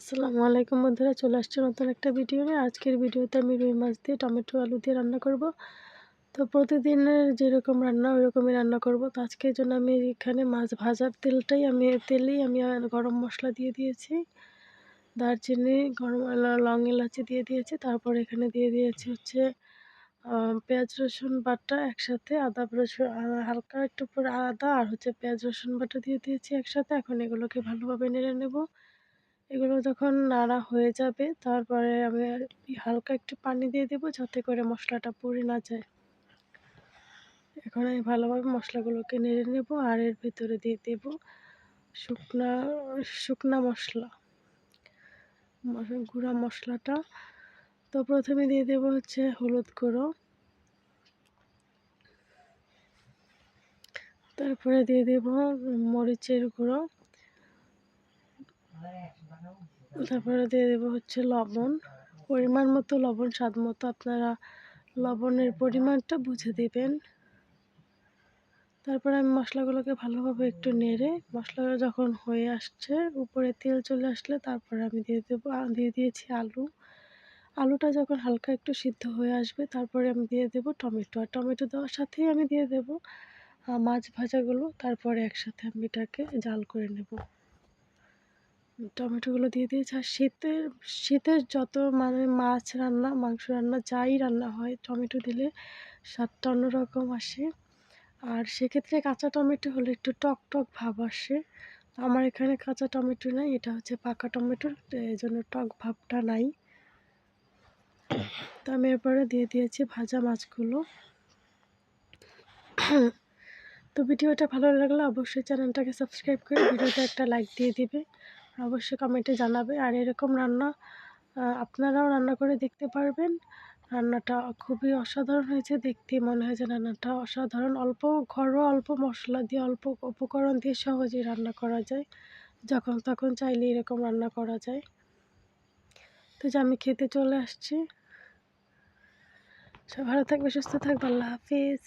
আসসালামু আলাইকুম বন্ধুরা, চলে আসছে নতুন একটা ভিডিও নিয়ে। আজকের ভিডিওতে আমি রুই মাছ দিয়ে টমেটো আলু দিয়ে রান্না করব। তো প্রতিদিনের যেরকম রান্না ওই রকমই রান্না করব। তো আজকের জন্য আমি এখানে মাছ ভাজার তেলটাই, আমি তেলেই আমি গরম মশলা দিয়ে দিয়েছি। দারচিনি, গরম লং এলাচি দিয়ে দিয়েছি। তারপর এখানে দিয়ে দিয়েছি হচ্ছে পেঁয়াজ, রসুন, বাটা একসাথে, আদা, রসুন হালকা একটু পরে আদা আর হচ্ছে পেঁয়াজ, রসুন, বাটা দিয়ে দিয়েছি একসাথে। এখন এগুলোকে ভালোভাবে নেড়ে নেব। এগুলো যখন নাড়া হয়ে যাবে, তারপরে আমি হালকা একটু পানি দিয়ে দেবো যাতে করে মশলাটা পুড়ে না যায়। এখন আমি ভালোভাবে মশলাগুলোকে নেড়ে নেব আর এর ভিতরে দিয়ে দেব শুকনা শুকনা মশলা। গুঁড়া মশলাটা। তো প্রথমে দিয়ে দেব হচ্ছে হলুদ গুঁড়ো। তারপরে দিয়ে দেব মরিচের গুঁড়ো। তারপরে দিয়ে দেবো হচ্ছে লবণ। পরিমাণ মতো লবণ, স্বাদ মতো আপনারা লবণের পরিমাণটা বুঝে দেবেন। তারপরে আমি মশলাগুলোকে ভালোভাবে একটু নেড়ে, মশলাটা যখন হয়ে আসছে, উপরে তেল চলে আসলে তারপরে আমি দিয়ে দেবো দিয়ে দিয়েছি আলু। আলুটা যখন হালকা একটু সিদ্ধ হয়ে আসবে, তারপরে আমি দিয়ে দেবো টমেটো। আর টমেটো দেওয়ার সাথেই আমি দিয়ে দেবো মাছ ভাজাগুলো। তারপরে একসাথে আমি এটাকে জাল করে নেব। টমেটোগুলো দিয়ে দিয়েছি আর শীতের শীতের যত মানে মাছ রান্না, মাংস রান্না, যাই রান্না হয়, টমেটো দিলে স্বাদটা অন্যরকম আসে। আর সেক্ষেত্রে কাঁচা টমেটো হলে একটু টক টক ভাব আসে। আমার এখানে কাঁচা টমেটো নাই, এটা হচ্ছে পাকা টমেটো এই জন্য টক ভাবটা নাই। তো আমি এরপরে দিয়ে দিয়েছি ভাজা মাছগুলো। তো ভিডিওটা ভালো লাগলে অবশ্যই চ্যানেলটাকে সাবস্ক্রাইব করে ভিডিওটা একটা লাইক দিয়ে দিবে। অবশ্যই কমেন্টে জানাবে। আর এরকম রান্না আপনারাও রান্না করে দেখতে পারবেন। রান্নাটা খুবই অসাধারণ হয়েছে দেখতে। মনে হয় যে রান্নাটা অসাধারণ। অল্প ঘরোয়া, অল্প মশলা দিয়ে, অল্প উপকরণ দিয়ে সহজেই রান্না করা যায়। যখন তখন চাইলে এরকম রান্না করা যায়। তো যে আমি খেতে চলে আসছি। সব ভালো থাকবে সুস্থ থাকবে আল্লাহ হাফিজ।